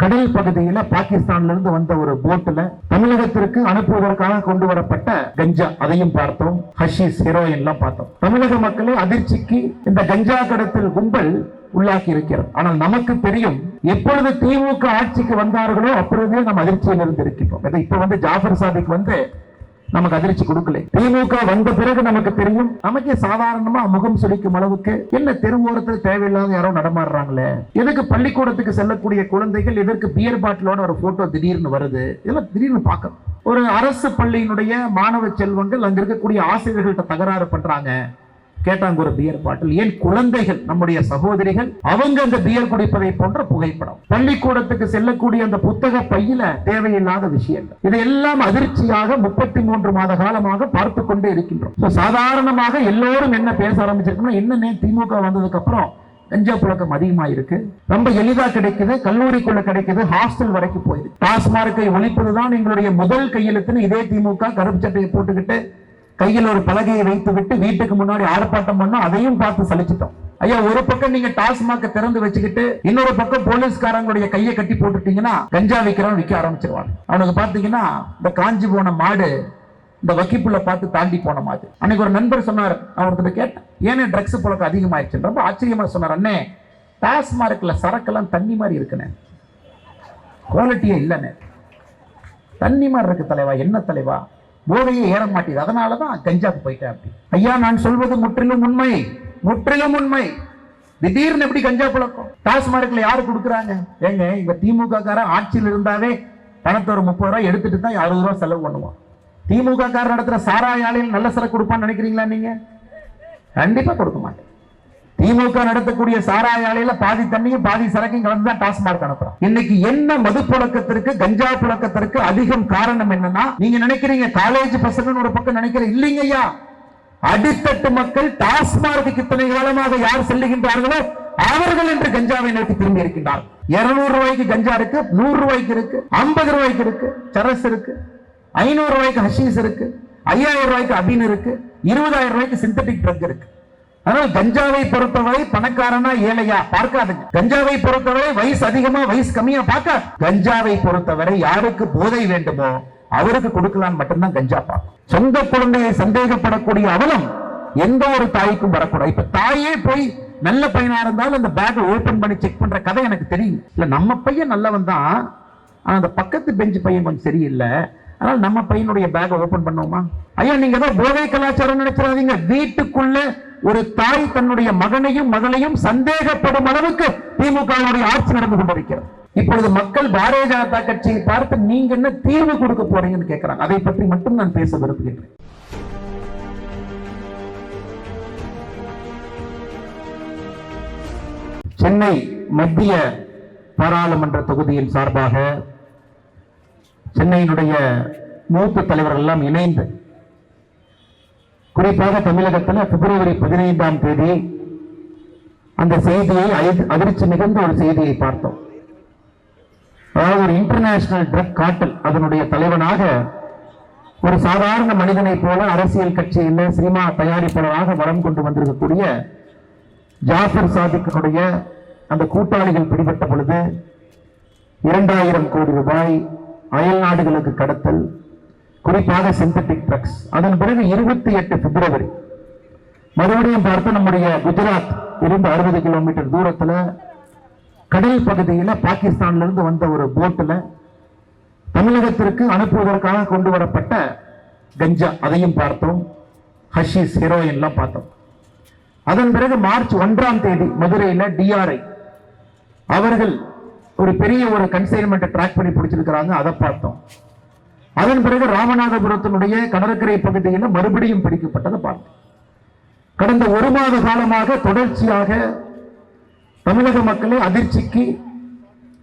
கடல் பகுதியில பாகிஸ்தான்ல இருந்து வந்த ஒரு போட்டுல தமிழகத்திற்கு அனுப்புவதற்காக கொண்டு வரப்பட்ட கஞ்சா அதையும் பார்த்தோம். ஹஷீஸ் ஹெரோயின் எல்லாம் பார்த்தோம். தமிழக மக்களை அதிர்ச்சிக்கு இந்த கஞ்சா கடத்தல் கும்பல் உள்ளாக்கி இருக்கிறது. ஆனால் நமக்கு தெரியும் எப்பொழுது திமுக ஆட்சிக்கு வந்தார்களோ அப்பொழுதே நாம் அதிர்ச்சியில் இருந்து இருக்கின்றோம் இப்ப வந்து ஜாஃபர் சாதிக் வந்து நமக்கு அதிர்ச்சி கொடுக்கல. திமுக வந்த பிறகு நமக்கு தெரியும் நமக்கே சாதாரணமா முகம் சுழிக்கும் அளவுக்கு என்ன தெருவோரத்தில் தேவையில்லாத யாரோ நடமாடுறாங்களே? எதுக்கு பள்ளிக்கூடத்துக்கு செல்லக்கூடிய குழந்தைகள் எதற்கு பியர் பாட்டிலோட ஒரு போட்டோ திடீர்னு வருது? இதெல்லாம் திடீர்னு பார்க்கணும். ஒரு அரசு பள்ளியினுடைய மாணவ செல்வங்கள் அங்க இருக்கக்கூடிய ஆசிரியர்கள்ட்ட தகராறு பண்றாங்க. கேட்டாங்க பியர் பாட்டில். ஏன் குழந்தைகள் நம்முடைய சகோதரிகள் அவங்க அந்த பியர் குடிப்பதை போன்ற புகைப்படம். பள்ளிக்கூடத்துக்கு செல்லக்கூடிய அந்த புத்தக பையில தேவையில்லாத விஷயங்கள். இதையெல்லாம் அதிர்ச்சியாக முப்பத்தி மூன்று மாத காலமாக பார்த்து கொண்டே இருக்கின்றோம். சாதாரணமாக எல்லோரும் என்ன பேச ஆரம்பிச்சிருக்கோம்னா என்னன்னே திமுக வந்ததுக்கு அப்புறம் கஞ்சா புழக்கம் அதிகமா இருக்கு. ரொம்ப எளிதா கிடைக்குது கல்லூரிக்குள்ள கிடைக்குது ஹாஸ்டல் வரைக்கும் போயிருக்கு. டாஸ்மார்க்கை ஒழிப்பதுதான் எங்களுடைய முதல் கையெழுத்துன்னு இதே திமுக கருப்பு சட்டையை போட்டுக்கிட்டு கையில் ஒரு பலகையை வைத்து விட்டு வீட்டுக்கு முன்னாடி ஆர்ப்பாட்டம் பண்ணோம் அதையும் பார்த்து சலிச்சிட்டோம். ஐயா ஒரு பக்கம் நீங்க டாஸ்மாக திறந்து வச்சுக்கிட்டு இன்னொரு பக்கம் போலீஸ்காரங்களுடைய கையை கட்டி போட்டுட்டீங்கன்னா கஞ்சா விற்கிறவன் விற்க ஆரம்பிச்சிருவாங்க அவனுக்கு பாத்தீங்கன்னா இந்த காஞ்சி போன மாடு இந்த வக்கிப்புள்ள பார்த்து தாண்டி போன மாதிரி அன்னைக்கு ஒரு நண்பர் சொன்னார் நான் ஒருத்தர் கேட்டேன் ஏனே ட்ரக்ஸ் புழக்கம் அதிகமாயிருச்சு ரொம்ப ஆச்சரியமா சொன்னார் அண்ணே டாஸ்மார்க்ல சரக்கெல்லாம் தண்ணி மாதிரி இருக்குண்ணே. குவாலிட்டியே இல்லைண்ணே. தண்ணி மாதிரி இருக்கு தலைவா என்ன தலைவா? போதையே ஏற மாட்டேது அதனால தான் கஞ்சாக்கு போயிட்டேன் அப்படி. ஐயா நான் சொல்வது முற்றிலும் உண்மை. முற்றிலும் உண்மை. திடீர்னு எப்படி கஞ்சா பழக்கம்? டாஸ்மார்க்ல யாரு கொடுக்குறாங்க? ஏங்க இங்க திமுக காரன் ஆட்சியில் இருந்தாவே பணத்தை ஒரு முப்பது ரூபாய் எடுத்துட்டு தான் அறுபது ரூபாய் செலவு பண்ணுவான். திமுக காரர் நடத்துற சாராய ஆலையில் நல்ல சரக்கு கொடுப்பான்னு நினைக்கிறீங்களா நீங்க? கண்டிப்பா கொடுக்க மாட்டேன். திமுக நடத்தக்கூடிய சாராய ஆலையில பாதி தண்ணியும் பாதி சரக்கையும் கலந்து தான் டாஸ்மார்க் அனுப்புறோம். இன்னைக்கு என்ன மது புழக்கத்திற்கு கஞ்சா புழக்கத்திற்கு அதிகம் காரணம் என்னன்னா நீங்க நினைக்கிறீங்க காலேஜ் பசங்கன்னு ஒரு பக்கம் நினைக்கிற இல்லைங்க ஐயா அடித்தட்டு மக்கள் டாஸ்மார்க்கு இத்தனை காலமாக யார் செல்லுகின்றார்களோ அவர்கள் என்று கஞ்சாவை நோக்கி திரும்பி இருக்கின்றார் இருநூறு ரூபாய்க்கு கஞ்சா இருக்கு நூறு ரூபாய்க்கு இருக்கு ஐம்பது ரூபாய்க்கு இருக்கு சரஸ் இருக்கு ஐநூறு ரூபாய்க்கு ஹஷீஸ் இருக்கு ஐயாயிரம் ரூபாய்க்கு அபின் இருக்கு இருபதாயிரம் ரூபாய்க்கு சிந்தட்டிக் ட்ரக் இருக்கு. ஆனால் கஞ்சாவை பொறுத்தவரை பணக்காரனா ஏழையா? பார்க்காதுங்க. கஞ்சாவை பொறுத்தவரை வயசு அதிகமா வயசு கம்மியா பார்க்க கஞ்சாவை பொறுத்தவரை யாருக்கு போதை வேண்டுமோ அவருக்கு கொடுக்கலாம் மட்டும்தான் கஞ்சா பார்க்கும். சொந்த குழந்தையை சந்தேகப்படக்கூடிய அவலம் எந்த ஒரு தாய்க்கும் வரக்கூடாது. இப்ப தாயே போய் நல்ல பையனா இருந்தாலும் அந்த பேக்கை ஓபன் பண்ணி செக் பண்ற கதை எனக்கு தெரியும். இல்ல நம்ம பையன் நல்லவன் தான். ஆனா அந்த பக்கத்து பெஞ்ச் பையன் கொஞ்சம் சரியில்லை. அதனால நம்ம பையனுடைய பேக்கை ஓபன் பண்ணுவோமா? ஐயா நீங்க ஏதோ போதை கலாச்சாரம் நினைச்சிடாதீங்க. வீட்டுக்குள்ள ஒரு தாய் தன்னுடைய மகனையும் மகளையும் சந்தேகப்படும் அளவுக்கு திமுகவுடைய ஆட்சி நடந்து கொண்டிருக்கிறது. இப்பொழுது மக்கள் பாரதிய ஜனதா கட்சியை பார்த்து நீங்க என்ன தீர்வு கொடுக்க போறீங்கன்னு கேட்கிறாங்க அதை பற்றி மட்டும் நான் பேச விரும்புகின்றேன். சென்னை மத்திய பாராளுமன்ற தொகுதியின் சார்பாக சென்னையினுடைய மூத்த தலைவர்கள் எல்லாம் இணைந்து குறிப்பாக தமிழகத்தில் பிப்ரவரி பதினைந்தாம் தேதி அந்த செய்தியை அதிர்ச்சி மிகுந்த ஒரு செய்தியை பார்த்தோம். அதாவது ஒரு இன்டர்நேஷனல் ட்ரக் காட்டல் அதனுடைய தலைவனாக ஒரு சாதாரண மனிதனைப் போல அரசியல் கட்சியில் சினிமா தயாரிப்பாளராக வரம் கொண்டு வந்திருக்கக்கூடிய ஜாஃபர் சாதிக்கனுடைய அந்த கூட்டாளிகள் பிடிபட்ட பொழுது இரண்டாயிரம் கோடி ரூபாய் அயல் நாடுகளுக்கு கடத்தல் குறிப்பாக சிந்தட்டிக் ட்ரக்ஸ் அதன் பிறகு இருபத்தி எட்டு பிப்ரவரி. மறுபடியும் பார்த்து நம்முடைய குஜராத் இருந்து அறுபது கிலோமீட்டர் தூரத்தில் கடல் பகுதியில் பாகிஸ்தான்லேருந்து வந்த ஒரு போட்டில் தமிழகத்திற்கு அனுப்புவதற்காக கொண்டு வரப்பட்ட கஞ்சா அதையும் பார்த்தோம். ஹஷீஸ் ஹீரோயின்லாம் பார்த்தோம். அதன் பிறகு மார்ச் ஒன்றாம் தேதி மதுரையில் டிஆர்ஐ அவர்கள் ஒரு பெரிய ஒரு கன்சைன்மெண்ட்டை ட்ராக் பண்ணி பிடிச்சிருக்கிறாங்க அதை பார்த்தோம். அதன் பிறகு ராமநாதபுரத்தினுடைய கடற்கரை பகுதியில் மறுபடியும் பிடிக்கப்பட்டதை பார்த்தோம் கடந்த ஒரு மாத காலமாக தொடர்ச்சியாக தமிழக மக்களை அதிர்ச்சிக்கு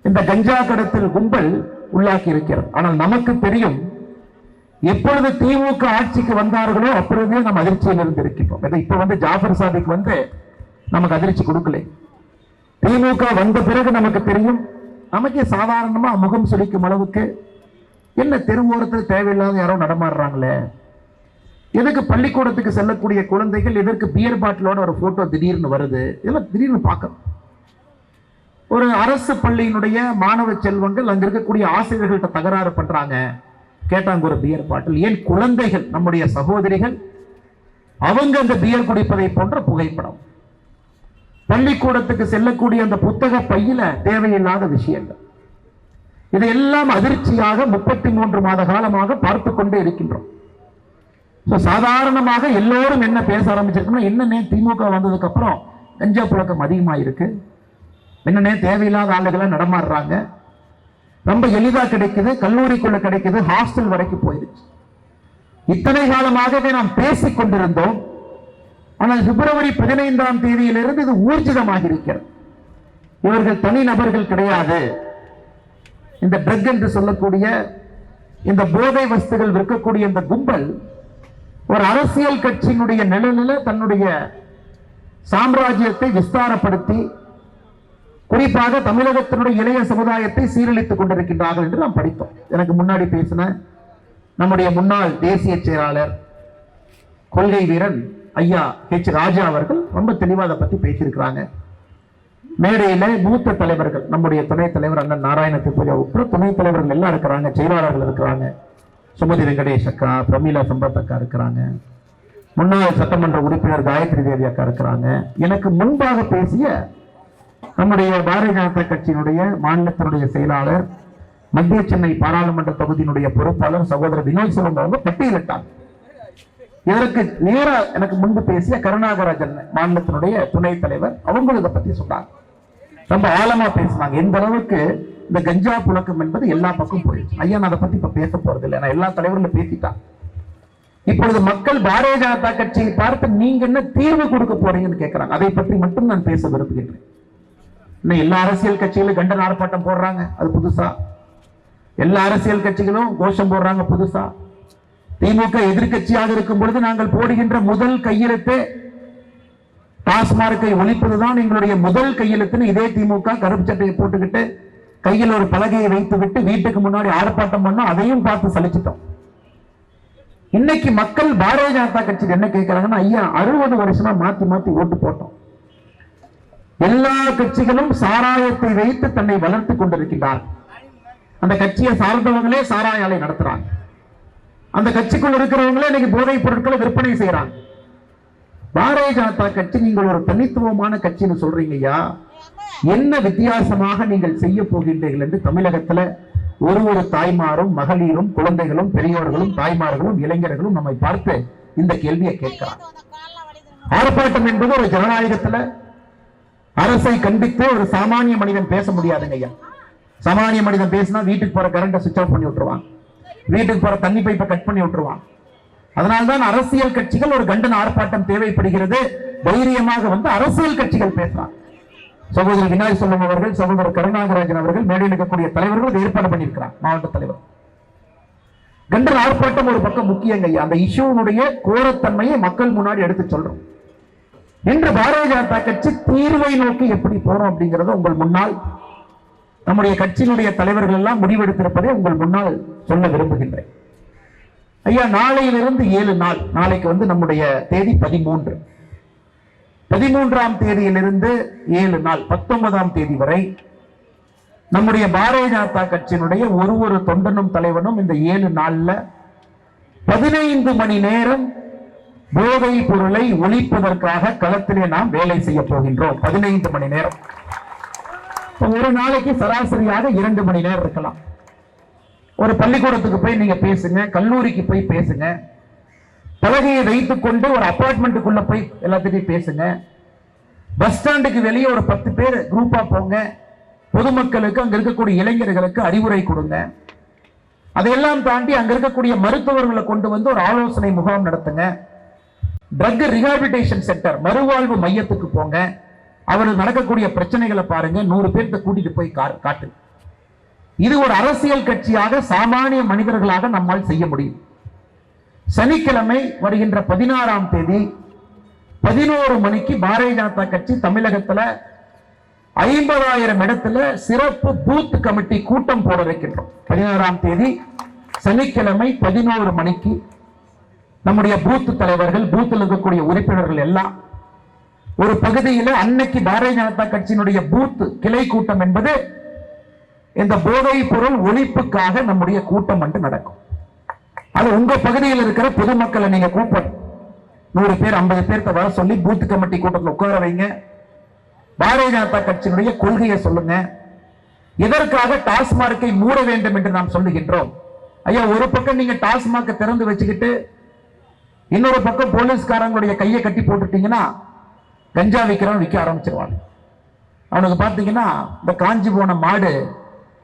இந்த கஞ்சா கடத்தல் கும்பல் உள்ளாக்கி இருக்கிறது. ஆனால் நமக்கு தெரியும் எப்பொழுது திமுக ஆட்சிக்கு வந்தார்களோ அப்பொழுதே நம்ம அதிர்ச்சியில் இருந்து இருக்கின்றோம் இப்போ இப்ப வந்து ஜாஃபர் சாதிக்கு வந்து நமக்கு அதிர்ச்சி கொடுக்கல. திமுக வந்த பிறகு நமக்கு தெரியும். நமக்கே சாதாரணமா முகம் சுழிக்கும் அளவுக்கு என்ன தெருவோரத்தில் தேவையில்லாத யாரோ நடமாடுறாங்களே? எதுக்கு பள்ளிக்கூடத்துக்கு செல்லக்கூடிய குழந்தைகள் எதற்கு பியர் பாட்டிலோட ஒரு போட்டோ திடீர்னு வருது? இதெல்லாம் திடீர்னு பார்க்கணும். ஒரு அரசு பள்ளியினுடைய மாணவ செல்வங்கள் அங்க இருக்கக்கூடிய ஆசிரியர்கள்ட்ட தகராறு பண்றாங்க. கேட்டாங்க ஒரு பியர் பாட்டில் ஏன் குழந்தைகள் நம்முடைய சகோதரிகள் அவங்க அந்த பியர் குடிப்பதை போன்ற புகைப்படம். பள்ளிக்கூடத்துக்கு செல்லக்கூடிய அந்த புத்தக பையில தேவையில்லாத விஷயங்கள். இதையெல்லாம் அதிர்ச்சியாக முப்பத்தி மூன்று மாத காலமாக பார்த்து கொண்டே இருக்கின்றோம். ஸோ சாதாரணமாக எல்லோரும் என்ன பேச ஆரம்பிச்சிருக்கோம்னா என்னன்னே திமுக வந்ததுக்கு அப்புறம் கஞ்சா புழக்கம் அதிகமாக இருக்கு என்னன்னே தேவையில்லாத ஆளுகளை நடமாடுறாங்க. ரொம்ப எளிதாக கிடைக்குது கல்லூரிக்குள்ள கிடைக்குது ஹாஸ்டல் வரைக்கும் போயிருச்சு. இத்தனை காலமாகவே நாம் பேசிக் கொண்டிருந்தோம். ஆனால் பிப்ரவரி பதினைந்தாம் தேதியிலிருந்து இது ஊர்ஜிதமாக இருக்கிறது. இவர்கள் தனி நபர்கள் கிடையாது. இந்த ட்ரக் என்று சொல்லக்கூடிய இந்த போதை வஸ்துகள் விற்கக்கூடிய இந்த கும்பல் ஒரு அரசியல் கட்சியினுடைய நிழலில் தன்னுடைய சாம்ராஜ்யத்தை விஸ்தாரப்படுத்தி குறிப்பாக தமிழகத்தினுடைய இளைய சமுதாயத்தை சீரழித்துக் கொண்டிருக்கின்றார்கள் என்று நாம் படித்தோம். எனக்கு முன்னாடி பேசின நம்முடைய முன்னாள் தேசிய செயலாளர் கொள்கை வீரன் ஐயா ஹெச் ராஜா அவர்கள் ரொம்ப தெளிவாக அதை பற்றி பேசியிருக்கிறாங்க. மேடையில மூத்த தலைவர்கள் நம்முடைய துணைத் தலைவர் அண்ணன் நாராயண திருப்பதி உட்பட துணைத் தலைவர்கள் எல்லாம் இருக்கிறாங்க செயலாளர்கள் இருக்கிறாங்க. சுமதி வெங்கடேஷ் அக்கா பிரமீலா சம்பத் அக்கா இருக்கிறாங்க. முன்னாள் சட்டமன்ற உறுப்பினர் காயத்ரி தேவி அக்கா இருக்கிறாங்க. எனக்கு முன்பாக பேசிய நம்முடைய பாரதிய ஜனதா கட்சியினுடைய மாநிலத்தினுடைய செயலாளர் மத்திய சென்னை பாராளுமன்ற தொகுதியினுடைய பொறுப்பாளர் சகோதரர் வினோத் சிவன் அவங்க பட்டியலிட்டாங்க. இதற்கு நேரா எனக்கு முன்பு பேசிய கருணாகராஜன் மாநிலத்தினுடைய துணைத் தலைவர் அவங்களும் இதை பத்தி சொன்னாங்க. ரொம்ப ஆழமா பேசினாங்க எந்த அளவுக்கு இந்த கஞ்சா புழக்கம் என்பது எல்லா பக்கம் போயிடுச்சு. ஐயா நான் அதை பத்தி இப்ப பேச போறது இல்லை நான் எல்லா தலைவர்களும் பேசிட்டான் இப்பொழுது மக்கள் பாரதிய ஜனதா கட்சியை பார்த்து நீங்க என்ன தீர்வு கொடுக்க போறீங்கன்னு கேட்கிறாங்க அதை பற்றி மட்டும் நான் பேச விரும்புகின்றேன். இன்னும் எல்லா அரசியல் கட்சிகளும் கண்டன ஆர்ப்பாட்டம் போடுறாங்க. அது புதுசா. எல்லா அரசியல் கட்சிகளும் கோஷம் போடுறாங்க புதுசா. திமுக எதிர்க்கட்சியாக இருக்கும் பொழுது நாங்கள் போடுகின்ற முதல் கையெழுத்தே டாஸ்மார்க்கை ஒழிப்பதுதான் எங்களுடைய முதல் கையெழுத்துன்னு இதே திமுக கருப்பு சட்டையை போட்டுக்கிட்டு கையில் ஒரு பலகையை வைத்து விட்டு வீட்டுக்கு முன்னாடி ஆர்ப்பாட்டம் பண்ணோம் அதையும் பார்த்து சலிச்சிட்டோம். இன்னைக்கு மக்கள் பாரதிய ஜனதா கட்சிக்கு என்ன கேட்கிறாங்கன்னா ஐயா அறுபது வருஷமா மாத்தி மாத்தி ஓட்டு போட்டோம். எல்லா கட்சிகளும் சாராயத்தை வைத்து தன்னை வளர்த்து கொண்டிருக்கிறார் அந்த கட்சியை சார்ந்தவங்களே சாராய ஆலை நடத்துறாங்க. அந்த கட்சிக்குள் இருக்கிறவங்களே இன்னைக்கு போதைப் பொருட்களை விற்பனை செய்யறாங்க பாரதிய ஜனதா கட்சி நீங்கள் ஒரு தனித்துவமான கட்சின்னு சொல்றீங்க ஐயா என்ன வித்தியாசமாக நீங்கள் செய்ய போகின்றீர்கள் என்று தமிழகத்துல ஒரு ஒரு தாய்மாரும் மகளிரும் குழந்தைகளும் பெரியோர்களும் தாய்மார்களும் இளைஞர்களும் நம்மை பார்த்து இந்த கேள்வியை கேட்கிறார். ஆர்ப்பாட்டம் என்பது ஒரு ஜனநாயகத்துல அரசை கண்டித்து ஒரு சாமானிய மனிதன் பேச முடியாதுங்க ஐயா சாமானிய மனிதன் பேசினா வீட்டுக்கு போற கரண்ட சுவிச் ஆஃப் பண்ணி விட்டுருவான். வீட்டுக்கு போற தண்ணி பைப்பை கட் பண்ணி விட்டுருவான். அதனால்தான் அரசியல் கட்சிகள் ஒரு கண்டன ஆர்ப்பாட்டம் தேவைப்படுகிறது. தைரியமாக வந்து அரசியல் கட்சிகள் பேசலாம் சகோதரி வினாய் செல்வம் அவர்கள் சகோதரர் கருணாகராஜன் அவர்கள் மேடையில் இருக்கக்கூடிய தலைவர்கள் ஏற்பாடு பண்ணியிருக்கிறார் மாவட்ட தலைவர். கண்டன ஆர்ப்பாட்டம் ஒரு பக்கம் முக்கியங்க அந்த இஷ்யூனுடைய கோரத்தன்மையை மக்கள் முன்னாடி எடுத்து சொல்றோம். இன்று பாரதிய ஜனதா கட்சி தீர்வை நோக்கி எப்படி போறோம் அப்படிங்கறத உங்கள் முன்னால் நம்முடைய கட்சியினுடைய தலைவர்கள் எல்லாம் முடிவெடுத்திருப்பதை உங்கள் முன்னால் சொல்ல விரும்புகின்றேன். ஐயா நாளையிலிருந்து ஏழு நாள். நாளைக்கு வந்து நம்முடைய தேதி பதிமூன்று. பதிமூன்றாம் தேதியிலிருந்து ஏழு நாள் பத்தொன்பதாம் தேதி வரை நம்முடைய பாரதிய ஜனதா கட்சியினுடைய ஒரு ஒரு தொண்டனும் தலைவனும் இந்த ஏழு நாளில் பதினைந்து மணி நேரம் போதை பொருளை ஒழிப்பதற்காக களத்திலே நாம் வேலை செய்ய போகின்றோம். பதினைந்து மணி நேரம். ஒரு நாளைக்கு சராசரியாக இரண்டு மணி நேரம் இருக்கலாம். ஒரு பள்ளிக்கூடத்துக்கு போய் நீங்க பேசுங்க கல்லூரிக்கு போய் பேசுங்க. பலகையை வைத்துக் கொண்டு ஒரு அப்பார்ட்மெண்ட்டுக்குள்ள போய் எல்லாத்திட்டையும் பேசுங்க. பஸ் ஸ்டாண்டுக்கு வெளியே ஒரு பத்து பேர் குரூப்பா போங்க. பொதுமக்களுக்கு அங்க இருக்கக்கூடிய இளைஞர்களுக்கு அறிவுரை கொடுங்க. அதையெல்லாம் தாண்டி அங்க இருக்கக்கூடிய மருத்துவர்களை கொண்டு வந்து ஒரு ஆலோசனை முகாம் நடத்துங்க. ட்ரக் ரிஹாபிலிட்டேஷன் சென்டர் மறுவாழ்வு மையத்துக்கு போங்க. அவர்கள் நடக்கக்கூடிய பிரச்சனைகளை பாருங்க. நூறு பேர்த்த கூட்டிட்டு போய் கா- காட்டு. இது ஒரு அரசியல் கட்சியாக சாமானிய மனிதர்களாக நம்மால் செய்ய முடியும். சனிக்கிழமை வருகின்ற பதினாறாம் தேதி பதினோரு மணிக்கு பாரதிய ஜனதா கட்சி தமிழகத்துல ஐம்பதாயிரம் இடத்துல சிறப்பு பூத் கமிட்டி கூட்டம் போட வைக்கின்றோம். பதினாறாம் தேதி சனிக்கிழமை பதினோரு மணிக்கு நம்முடைய பூத்து தலைவர்கள் பூத்தில் இருக்கக்கூடிய உறுப்பினர்கள் எல்லாம் ஒரு பகுதியில அன்னைக்கு பாரதிய ஜனதா கட்சியினுடைய பூத் கிளை கூட்டம் என்பது இந்த போதைப் பொருள் ஒழிப்புக்காக நம்முடைய கூட்டம் வந்து நடக்கும். அது உங்க பகுதியில் இருக்கிற பொதுமக்களை நீங்க கூப்பிடணும். நூறு பேர் ஐம்பது பேர்த்த வர சொல்லி பூத் கமிட்டி கூட்டத்தில் உட்கார வைங்க. பாரதிய ஜனதா கட்சியினுடைய கொள்கையை சொல்லுங்க. எதற்காக டாஸ்மார்க்கை மூட வேண்டும் என்று நாம் சொல்லுகின்றோம்? ஐயா ஒரு பக்கம் நீங்க டாஸ்மார்க்கை திறந்து வச்சுக்கிட்டு இன்னொரு பக்கம் போலீஸ்காரங்களுடைய கையை கட்டி போட்டுட்டீங்கன்னா கஞ்சா விற்கிறவன் விற்க ஆரம்பிச்சிருவான். அவனுக்கு பார்த்தீங்கன்னா இந்த காஞ்சி போன மாடு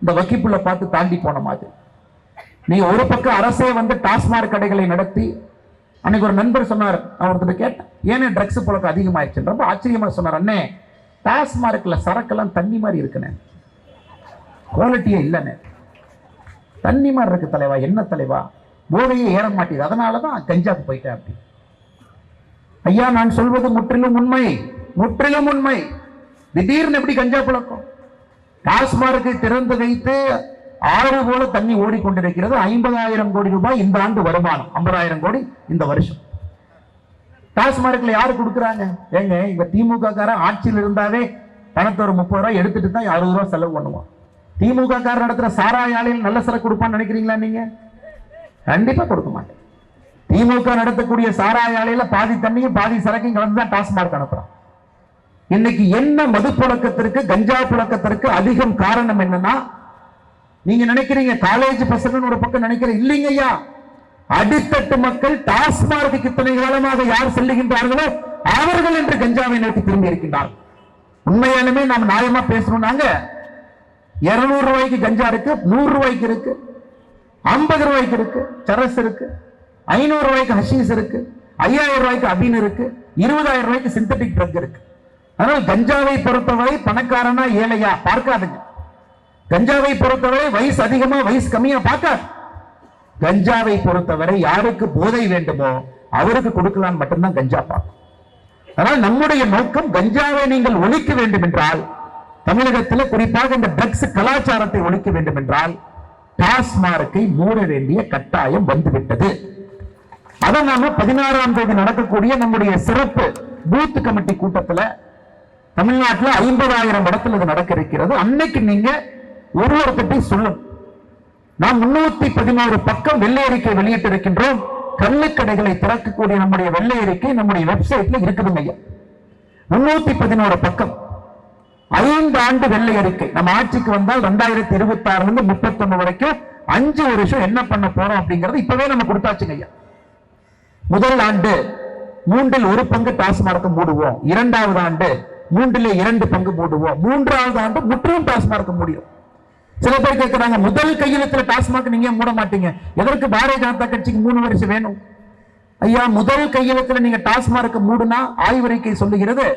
இந்த வக்கிப்புள்ள பார்த்து தாண்டி போன மாதிரி. நீங்க ஒரு பக்கம் அரசே வந்து டாஸ்மாக் கடைகளை நடத்தி அன்னைக்கு ஒரு நண்பர் சொன்னார் நான் ஒருத்தர் கேட்டேன் ஏன்னா ட்ரக்ஸ் புழக்கம் அதிகமாயிருச்சு ரொம்ப ஆச்சரியமா சொன்னார் அண்ணே டாஸ்மார்க்ல சரக்கெல்லாம் தண்ணி மாதிரி இருக்குண்ணே. குவாலிட்டியே இல்லைண்ணே. தண்ணி மாதிரி இருக்கு தலைவா என்ன தலைவா? போதையே ஏற மாட்டேங்குது. அதனால தான் கஞ்சாக்கு போயிட்டேன் அப்படி. ஐயா நான் சொல்வது முற்றிலும் உண்மை. முற்றிலும் உண்மை. திடீர்னு எப்படி கஞ்சா புழக்கம்? டாஸ்மார்க்கை திறந்து வைத்து ஆறு போல தண்ணி ஓடிக்கொண்டிருக்கிறது. ஐம்பதாயிரம் கோடி ரூபாய் இந்த ஆண்டு வருமானம். ஐம்பதாயிரம் கோடி இந்த வருஷம். டாஸ்மார்க்ல யாரு கொடுக்குறாங்க? ஏங்க இங்க திமுக காரன் ஆட்சியில் இருந்தாவே பணத்தை ஒரு முப்பது ரூபாய் எடுத்துட்டு தான் அறுபது ரூபாய் செலவு பண்ணுவான் திமுக காரர் நடத்துற சாராய ஆலையில் நல்ல செலவு கொடுப்பான்னு நினைக்கிறீங்களா நீங்க? கண்டிப்பா கொடுக்க மாட்டேன். திமுக நடத்தக்கூடிய சாராய ஆலையில பாதி தண்ணியும் பாதி சரக்கையும் கலந்து தான் டாஸ்மார்க் அனுப்புறான். இன்னைக்கு என்ன மது புழக்கத்திற்கு கஞ்சா புழக்கத்திற்கு அதிகம் காரணம் என்னன்னா நீங்க நினைக்கிறீங்க காலேஜ் பசங்கன்னு ஒரு பக்கம் நினைக்கிற இல்லைங்க ஐயா. அடித்தட்டு மக்கள் டாஸ்மார்க்கு இத்தனை காலமாக யார் செல்லுகின்றார்களோ அவர்கள் என்று கஞ்சாவை நோக்கி திரும்பி இருக்கின்றார். உண்மையாலுமே நாம் நியாயமா பேசணும்னாங்க இருநூறு ரூபாய்க்கு கஞ்சா இருக்கு நூறு ரூபாய்க்கு இருக்கு ஐம்பது ரூபாய்க்கு இருக்கு சரஸ் இருக்கு ஐநூறு ரூபாய்க்கு ஹஷீஸ் இருக்கு ஐயாயிரம் ரூபாய்க்கு அபின் இருக்கு இருபதாயிரம் ரூபாய்க்கு சிந்தட்டிக் ட்ரக் இருக்கு. ஆனால் கஞ்சாவை பொறுத்தவரை பணக்காரனா ஏழையா? பார்க்காதுங்க. கஞ்சாவை பொறுத்தவரை வயசு அதிகமா வயசு கம்மியா பார்க்காது. கஞ்சாவை பொறுத்தவரை யாருக்கு போதை வேண்டுமோ அவருக்கு கொடுக்கலாம் மட்டும்தான் கஞ்சா பார்க்கும். ஆனால் நம்முடைய நோக்கம் கஞ்சாவை நீங்கள் ஒழிக்க வேண்டும் என்றால் தமிழகத்தில் குறிப்பாக இந்த ட்ரக்ஸ் கலாச்சாரத்தை ஒழிக்க வேண்டும் என்றால் டாஸ்மார்க்கை மூட வேண்டிய கட்டாயம் வந்துவிட்டது. அதை நாம பதினாறாம் தேதி நடக்கக்கூடிய நம்முடைய சிறப்பு பூத் கமிட்டி கூட்டத்துல தமிழ்நாட்டுல ஐம்பதாயிரம் இடத்துல இது நடக்க இருக்கிறது அன்னைக்கு நீங்க ஒரு ஒருத்தட்டை சொல்லும். நாம் முன்னூத்தி பதினோரு பக்கம் வெள்ளை அறிக்கை வெளியிட்டிருக்கின்றோம். கள்ளுக்கடைகளை திறக்கக்கூடிய நம்முடைய வெள்ளை அறிக்கை நம்முடைய வெப்சைட்ல இருக்குதுங்க ஐயா முன்னூத்தி பதினோரு பக்கம் ஐந்து ஆண்டு வெள்ளை அறிக்கை. நம்ம ஆட்சிக்கு வந்தால் ரெண்டாயிரத்தி இருபத்தி ஆறுல இருந்து முப்பத்தொன்னு வரைக்கும் அஞ்சு வருஷம் என்ன பண்ண போறோம் அப்படிங்கறது இப்பவே நம்ம கொடுத்தாச்சுங்க ஐயா முதல் ஆண்டு மூன்றில் ஒரு பங்கு டாஸ்மார்க் மூடுவோம். இரண்டாவது ஆண்டு மூன்றில் இரண்டு பங்கு போடுவோம். மூன்றாவது ஆண்டு முற்றிலும் டாஸ்மார்க் முடியும். சில பேர் கேட்கிறாங்க முதல் கையெழுத்துல டாஸ்மாக் நீங்க மூட மாட்டீங்க எதற்கு பாரதிய ஜனதா கட்சிக்கு மூணு வருஷம் வேணும்? ஐயா முதல் கையெழுத்துல நீங்க டாஸ்மார்க் மூடுனா ஆய்வறிக்கை சொல்லுகிறது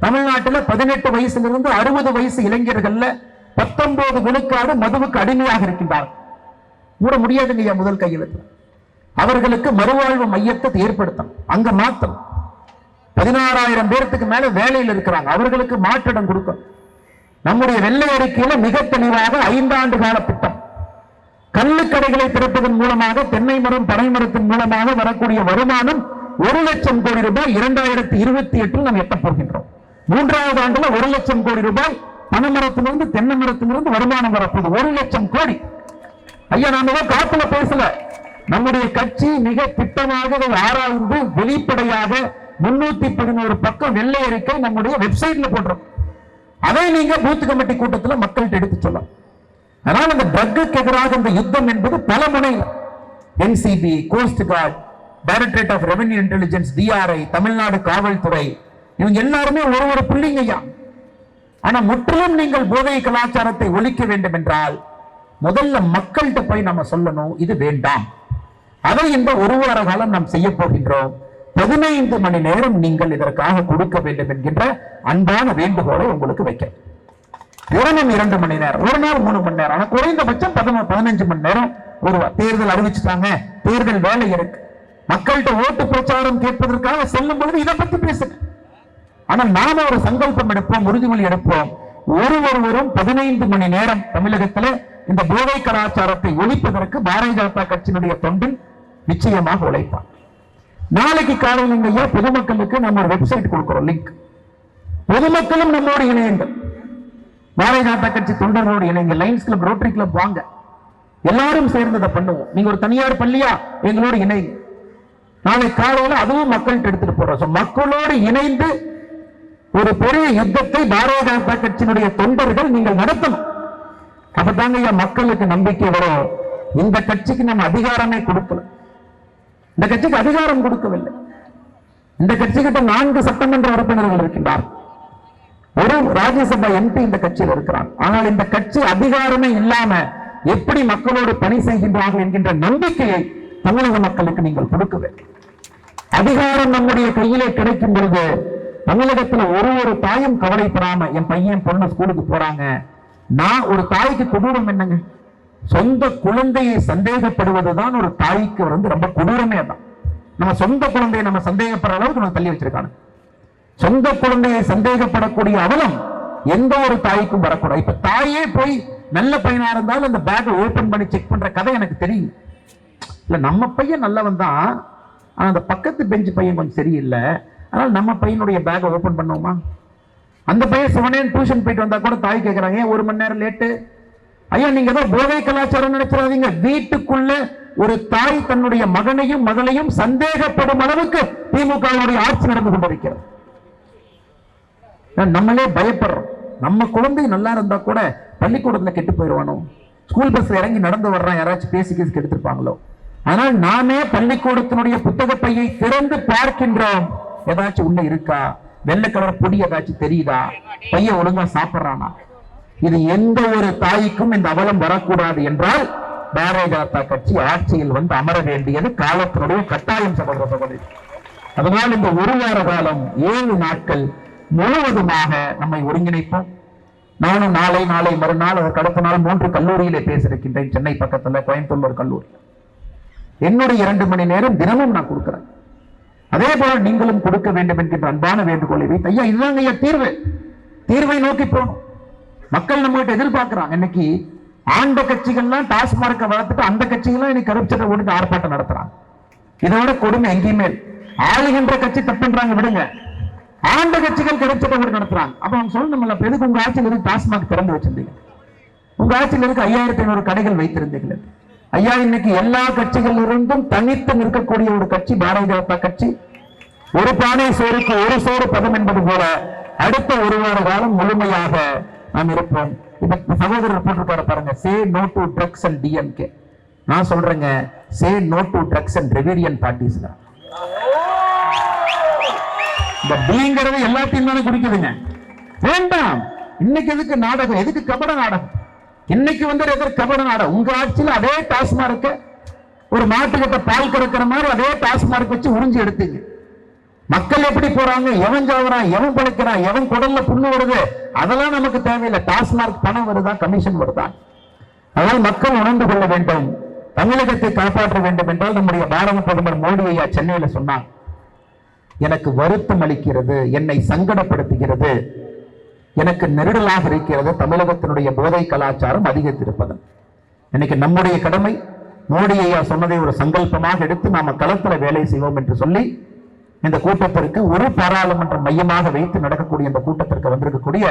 தமிழ்நாட்டுல பதினெட்டு வயசுல இருந்து அறுபது வயசு இளைஞர்கள்ல பத்தொன்பது விழுக்காடு மதுவுக்கு அடிமையாக இருக்கின்றார் மூட முடியாதுங்க ஐயா முதல் கையெழுத்து அவர்களுக்கு மறுவாழ்வு மையத்தை ஏற்படுத்தணும். அங்க மாத்தணும். பதினாறாயிரம் பேர்த்துக்கு மேல வேலையில் இருக்கிறாங்க. அவர்களுக்கு மாற்றிடம் கொடுக்கணும். நம்முடைய வெள்ளை அறிக்கையில மிக தெளிவாக ஐந்தாண்டு கால திட்டம். கள்ளுக்கடைகளை திறப்பதன் மூலமாக தென்னை மரம் பனை மரத்தின் மூலமாக வரக்கூடிய வருமானம் ஒரு லட்சம் கோடி ரூபாய் இரண்டாயிரத்தி இருபத்தி எட்டில் நாம் எட்ட போகின்றோம். மூன்றாவது ஆண்டுல ஒரு லட்சம் கோடி ரூபாய் பனை மரத்திலிருந்து தென்னை மரத்திலிருந்து வருமானம் வரப்போகுது. ஒரு லட்சம் கோடி. ஐயா நாம ஏதோ காத்துல பேசல. நம்முடைய கட்சி மிக திட்டமாக ஆராய்ந்து வெளிப்படையாக முன்னூத்தி பதினோரு பக்கம் வெள்ளை அறிக்கை நம்முடைய வெப்சைட்ல போடுறோம் அதை நீங்க பூத் கமிட்டி கூட்டத்தில் மக்கள்கிட்ட எடுத்து சொல்லலாம். அதனால் அந்த ட்ரக்குக்கு எதிராக இந்த யுத்தம் என்பது பல முனையில் NCB coast guard directorate of revenue intelligence DRI Tamil Nadu காவல்துறை இவங்க எல்லாருமே ஒரு ஒரு புள்ளிங்கய்யா ஆனா முற்றிலும் நீங்கள் போதை கலாச்சாரத்தை ஒழிக்க வேண்டும் என்றால் முதல்ல மக்கள்கிட்ட போய் நம்ம சொல்லணும் இது வேண்டாம். அதை இந்த ஒரு வார காலம் நாம் செய்ய போகின்றோம். பதினைந்து மணி நேரம் நீங்கள் இதற்காக கொடுக்க வேண்டும் என்கின்ற அன்பான வேண்டுகோளை உங்களுக்கு வைக்கிறேன். தினமும் இரண்டு மணி நேரம் ஒரு நாள் மூணு மணி நேரம் ஆனா குறைந்தபட்சம் பதினொன்று பதினஞ்சு மணி நேரம் ஒரு தேர்தல் அறிவிச்சுட்டாங்க. தேர்தல் வேலை இருக்கு. மக்கள்கிட்ட ஓட்டு பிரச்சாரம் கேட்பதற்காக செல்லும் பொழுது இதை பத்தி பேசுங்க. ஆனா நாம ஒரு சங்கல்பம் எடுப்போம் உறுதிமொழி எடுப்போம். ஒரு ஒருவரும் பதினைந்து மணி நேரம் தமிழகத்துல இந்த போதை கலாச்சாரத்தை ஒழிப்பதற்கு பாரதிய ஜனதா கட்சியினுடைய தொண்டில் நிச்சயமாக உழைப்பார். நாளைக்கு காலையில் ஐயா பொதுமக்களுக்கு நம்ம வெப்சைட் கொடுக்குறோம் லிங்க் பொதுமக்களும் நம்மோடு இணையுங்கள். பாரதிய ஜனதா கட்சி தொண்டர்களோடு இணைங்க லைன்ஸ் கிளப் ரோட்டரி கிளப் வாங்க. எல்லாரும் சேர்ந்து அதை பண்ணுவோம். நீங்க ஒரு தனியார் பள்ளியா எங்களோடு இணைங்க நாளை காலையில் அதுவும் மக்கள்கிட்ட எடுத்துட்டு போறோம். மக்களோடு இணைந்து ஒரு பெரிய யுத்தத்தை பாரதிய ஜனதா கட்சியினுடைய தொண்டர்கள் நீங்கள் நடத்தணும். அப்பதாங்க ஐயா மக்களுக்கு நம்பிக்கை வரும். இந்த கட்சிக்கு நம்ம அதிகாரமே கொடுக்கல இந்த கட்சிக்கு அதிகாரம் கொடுக்கவில்லை. இந்த கட்சிக்கிட்ட நான்கு சட்டமன்ற உறுப்பினர்கள் இருக்கின்றார். ஒரு ராஜ்யசபா எம்பி இந்த கட்சியில் இருக்கிறார். ஆனால் இந்த கட்சி அதிகாரமே இல்லாம எப்படி மக்களோடு பணி செய்கின்றார்கள் என்கின்ற நம்பிக்கையை தமிழக மக்களுக்கு நீங்கள் கொடுக்க வேண்டும் அதிகாரம் நம்முடைய கையிலே கிடைக்கும் பொழுது தமிழகத்துல ஒரு ஒரு தாயும் கவலைப்படாம என் பையன் பொண்ணு ஸ்கூலுக்கு போறாங்க. நான் ஒரு தாய்க்கு கொடூரம் என்னங்க? சொந்த குழந்தையை சந்தேகப்படுவதுதான் ஒரு தாய்க்கு வந்து ரொம்ப கொடூரமே தான் நம்ம சொந்த குழந்தையை நம்ம சந்தேகப்படுற அளவுக்கு நம்ம தள்ளி வச்சிருக்காங்க. சொந்த குழந்தையை சந்தேகப்படக்கூடிய அவலம் எந்த ஒரு தாய்க்கும் வரக்கூடாது. இப்ப தாயே போய் நல்ல பையனா இருந்தாலும் அந்த பேக்கை ஓபன் பண்ணி செக் பண்ற கதை எனக்கு தெரியும். இல்ல நம்ம பையன் நல்லவன் தான். ஆனா அந்த பக்கத்து பெஞ்சு பையன் கொஞ்சம் சரியில்லை. அதனால நம்ம பையனுடைய பேக்கை ஓபன் பண்ணுவோமா? அந்த பையன் சிவனே டியூஷன் போயிட்டு வந்தா கூட தாய் கேட்கறாங்க ஒரு மணி நேரம் லேட்டு ஐயா நீங்க ஏதோ போதை கலாச்சாரம் நினைச்சிடாதீங்க. வீட்டுக்குள்ள ஒரு தாய் தன்னுடைய மகனையும் மகளையும் சந்தேகப்படும் அளவுக்கு திமுகவுடைய ஆட்சி நடந்து கொண்டிருக்கிறது. நம்மளே பயப்படுறோம். நம்ம குழந்தை நல்லா இருந்தா கூட பள்ளிக்கூடத்துல கெட்டு போயிடுவானோ ஸ்கூல் பஸ் இறங்கி நடந்து வர்றான் யாராச்சும் பேசி கேசி கெடுத்திருப்பாங்களோ? ஆனால் நாமே பள்ளிக்கூடத்தினுடைய புத்தக பையை திறந்து பார்க்கின்றோம். ஏதாச்சும் உள்ள இருக்கா? வெள்ளை கலர் பொடி ஏதாச்சும் தெரியுதா? பையன் ஒழுங்கா சாப்பிடுறானா? இது எந்த ஒரு தாய்க்கும் இந்த அவலம் வரக்கூடாது என்றால் பாரதிய ஜனதா கட்சி ஆட்சியில் வந்து அமர வேண்டியது காலத்தினுடைய கட்டாயம் சகோதர சகோதரி. அதனால் இந்த ஒரு வார காலம் ஏழு நாட்கள் முழுவதுமாக நம்மை ஒருங்கிணைப்போம். நானும் நாளை நாளை மறுநாள் அதற்கு அடுத்த நாள் மூன்று கல்லூரியிலே பேசியிருக்கின்றேன். சென்னை பக்கத்துல கோயம்புத்தூர் கல்லூரி. என்னுடைய இரண்டு மணி நேரம் தினமும் நான் கொடுக்குறேன். அதே போல நீங்களும் கொடுக்க வேண்டும் என்கின்ற அன்பான வேண்டுகோளை வைத்து ஐயா இதுதாங்க ஐயா தீர்வு. தீர்வை நோக்கி போகணும். மக்கள் நம்ம கிட்ட எதிர்பார்க்கிறாங்க. இன்னைக்கு ஆண்ட கட்சிகள்லாம் டாஸ்மார்க்கை வளர்த்துட்டு அந்த கட்சிகள்லாம் இன்னைக்கு கருப்சட்டை ஓடிட்டு ஆர்ப்பாட்டம் நடத்துறாங்க. இதோட கொடுமை எங்கேயுமே ஆளுகின்ற கட்சி தப்புன்றாங்க விடுங்க. ஆண்ட கட்சிகள் கருப்சட்டை ஓடி நடத்துறாங்க. அப்ப அவங்க சொல்லணும்ல எதுக்கு உங்க ஆட்சியில் இருந்து டாஸ்மாக் திறந்து வச்சிருந்தீங்க? உங்க ஆட்சியில் இருக்கு ஐயாயிரத்தி ஐநூறு கடைகள் வைத்திருந்தீர்கள்? ஐயா இன்னைக்கு எல்லா கட்சிகள் இருந்தும் தனித்து நிற்கக்கூடிய ஒரு கட்சி பாரதிய ஜனதா கட்சி. ஒரு பானை சோறுக்கு ஒரு சோறு பதம் என்பது போல அடுத்த ஒரு வார காலம் முழுமையாக நாம் இருப்போம். இப்ப சகோதரர் போட்டிருக்காரு பாருங்க. Say no to drugs and DMK நான் சொல்றேங்க. Say no to drugs and ரெவேரியன் parties இந்த டிங்கிறது எல்லாத்தையும் தானே குடிக்குதுங்க. வேண்டாம். இன்னைக்கு எதுக்கு நாடகம்? எதுக்கு கபட நாடகம்? இன்னைக்கு வந்து எதற்கு கபட நாடகம்? உங்க ஆட்சியில் அதே டாஸ்மார்க்க ஒரு மாட்டுக்கிட்ட பால் கறக்கிற மாதிரி அதே டாஸ்மார்க் வச்சு உறிஞ்சி எடுத்தீங்க. மக்கள் எப்படி போறாங்க? எவன் சாவுறான்? எவன் பிழைக்கிறான்? எவன் குடல்ல புண்ணு வருது? அதெல்லாம் நமக்கு தேவையில்லை. டாஸ்மார்க் பணம் வருதா? கமிஷன் வருதா? அதனால் மக்கள் உணர்ந்து கொள்ள வேண்டும். தமிழகத்தை காப்பாற்ற வேண்டும் என்றால் நம்முடைய பாரத பிரதமர் மோடி ஐயா சென்னையில சொன்னான் எனக்கு வருத்தம் அளிக்கிறது. என்னை சங்கடப்படுத்துகிறது. எனக்கு நெருடலாக இருக்கிறது. தமிழகத்தினுடைய போதை கலாச்சாரம் அதிகரித்திருப்பது. இன்னைக்கு நம்முடைய கடமை மோடி ஐயா சொன்னதை ஒரு சங்கல்பமாக எடுத்து நாம களத்துல வேலை செய்வோம் என்று சொல்லி இந்த கூட்டத்திற்கு ஒரு பாராளுமன்ற மையமாக வைத்து நடக்கக்கூடிய இந்த கூட்டத்திற்கு வந்திருக்கக்கூடிய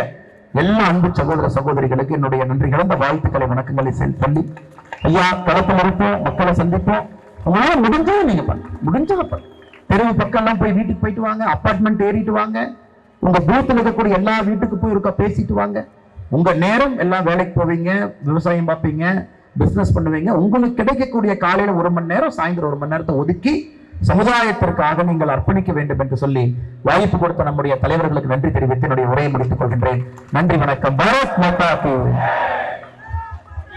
எல்லா அன்பு சகோதர சகோதரிகளுக்கு என்னுடைய நன்றி கலந்த வாழ்த்துக்களை வணக்கங்களை சொல்லி ஐயா களத்தில் இருப்போம் மக்களை சந்திப்போம். உங்களால முடிஞ்சதை நீங்க பண்ணுங்க. முடிஞ்சதை பண்ணுங்க. தெருவு பக்கம் எல்லாம் போய் வீட்டுக்கு போயிட்டு வாங்க அப்பார்ட்மெண்ட் ஏறிட்டு வாங்க உங்க பூத்தில் இருக்கக்கூடிய எல்லா வீட்டுக்கு போய் இருக்க பேசிட்டு வாங்க. உங்க நேரம் எல்லாம் வேலைக்கு போவீங்க விவசாயம் பார்ப்பீங்க பிசினஸ் பண்ணுவீங்க. உங்களுக்கு கிடைக்கக்கூடிய காலையில ஒரு மணி நேரம் சாயந்தரம் ஒரு மணி நேரத்தை ஒதுக்கி சமுதாயத்திற்காக நீங்கள் அர்ப்பணிக்க வேண்டும் என்று சொல்லி வாய்ப்பு கொடுத்த நம்முடைய தலைவர்களுக்கு நன்றி தெரிவித்து என்னுடைய உரையை முடித்துக் கொள்கின்றேன். நன்றி வணக்கம். பாரத் மாதா